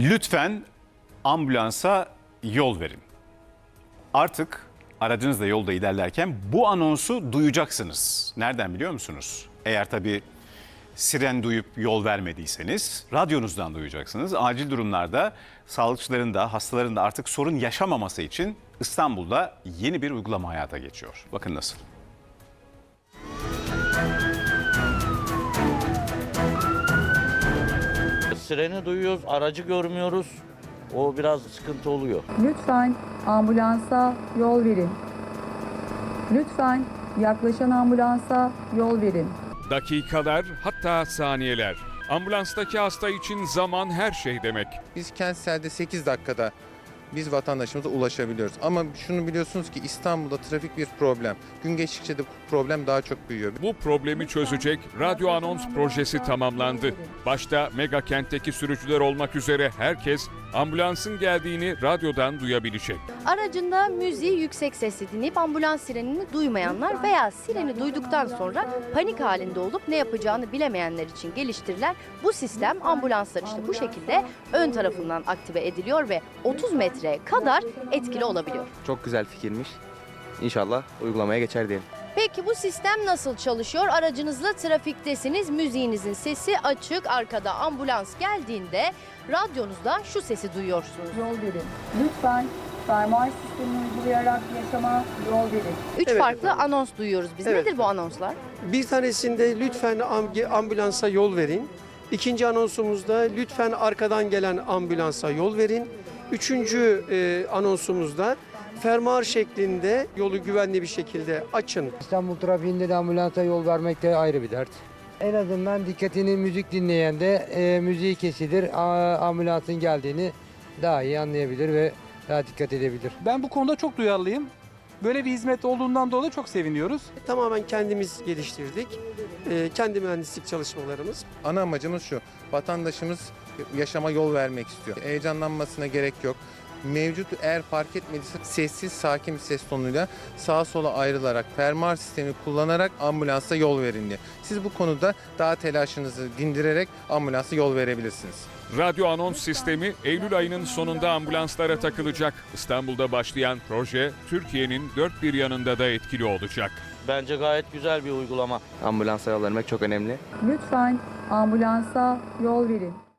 Lütfen ambulansa yol verin. Artık aracınızla yolda ilerlerken bu anonsu duyacaksınız. Nereden biliyor musunuz? Eğer tabii siren duyup yol vermediyseniz radyonuzdan duyacaksınız. Acil durumlarda sağlıkçıların da hastaların da artık sorun yaşamaması için İstanbul'da yeni bir uygulama hayata geçiyor. Bakın nasıl. Sireni duyuyoruz, aracı görmüyoruz. O biraz sıkıntı oluyor. Lütfen ambulansa yol verin. Lütfen yaklaşan ambulansa yol verin. Dakikalar hatta saniyeler. Ambulanstaki hasta için zaman her şey demek. Biz kentselde 8 dakikada biz vatandaşımıza ulaşabiliyoruz. Ama şunu biliyorsunuz ki İstanbul'da trafik bir problem. Gün geçtikçe de bu problem daha çok büyüyor. Bu problemi çözecek radyo anons projesi tamamlandı. Başta mega kentteki sürücüler olmak üzere herkes ambulansın geldiğini radyodan duyabilecek. Aracında müziği yüksek sesle dinleyip ambulans sirenini duymayanlar veya sireni duyduktan sonra panik halinde olup ne yapacağını bilemeyenler için geliştirilen bu sistem ambulanslar işte bu şekilde ön tarafından aktive ediliyor ve 30 metre kadar etkili olabiliyor. Çok güzel fikirmiş. İnşallah uygulamaya geçer diyelim. Peki bu sistem nasıl çalışıyor? Aracınızla trafiktesiniz, müziğinizin sesi açık, arkada ambulans geldiğinde radyonuzda şu sesi duyuyorsunuz. Yol verin. Lütfen fermuar sistemini uygulayarak yaşama yol verin. Üç Evet farklı efendim. anons duyuyoruz biz. Evet. Nedir bu anonslar? Bir tanesinde lütfen am- ambulansa yol verin. İkinci anonsumuzda lütfen arkadan gelen ambulansa yol verin. Üçüncü e, anonsumuzda fermuar şeklinde yolu güvenli bir şekilde açın. İstanbul trafiğinde de ambulansa yol vermek de ayrı bir dert. En azından dikkatini müzik dinleyen de e, müziği kesilir, a- ambulansın geldiğini daha iyi anlayabilir ve daha dikkat edebilir. Ben bu konuda çok duyarlıyım. Böyle bir hizmet olduğundan dolayı çok seviniyoruz. Tamamen kendimiz geliştirdik. E, kendi mühendislik çalışmalarımız. Ana amacımız şu. Vatandaşımız yaşama yol vermek istiyor. Heyecanlanmasına gerek yok. Mevcut eğer fark etmediyse sessiz sakin bir ses tonuyla sağa sola ayrılarak fermuar sistemi kullanarak ambulansa yol verin diye. Siz bu konuda daha telaşınızı dindirerek ambulansa yol verebilirsiniz. Radyo anons sistemi Eylül ayının sonunda ambulanslara takılacak. İstanbul'da başlayan proje Türkiye'nin dört bir yanında da etkili olacak. Bence gayet güzel bir uygulama. Ambulansa yol vermek çok önemli. Lütfen ambulansa yol verin.